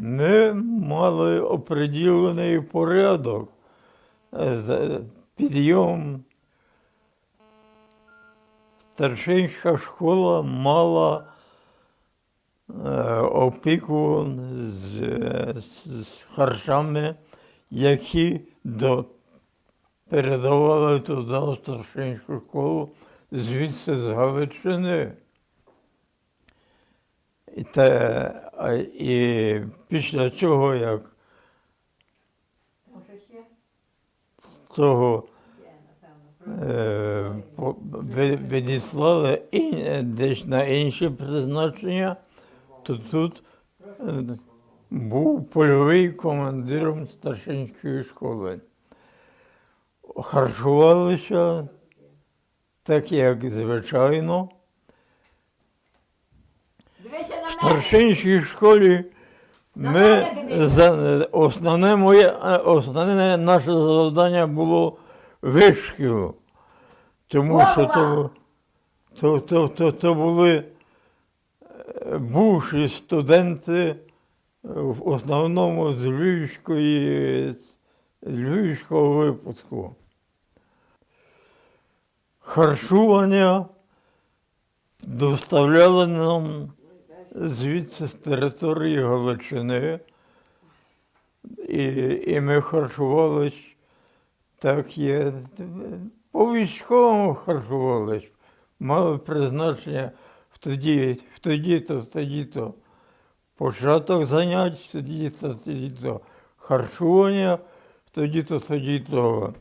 Ми мали оприділений порядок, е, підйом. Старшинська школа мала е, опіку з, з, з харчами, які до, передавали туди в старшинську школу звідси з Галичини. І, те, і після цього, як цього е, відіслали і, десь на інші призначення, то тут е, був польовий командиром старшинської школи. Харчувалися так, як звичайно. Дивися на В мене. Старшинській школі ми за, основне, моє, е, основне наше завдання було вишкіл. Тому що то, то, то, то, то були е, бувші студенти е, в основному з Львівської, з Львівського випуску. Харчування доставляли нам звідси з території Галичини. І, і ми харчувались так є. По військовому харчувались. Мали призначення в тоді, в тоді-то, в тоді-то. Початок занять, тоді-то, тоді-то. Харчування, тоді-то, тоді-то.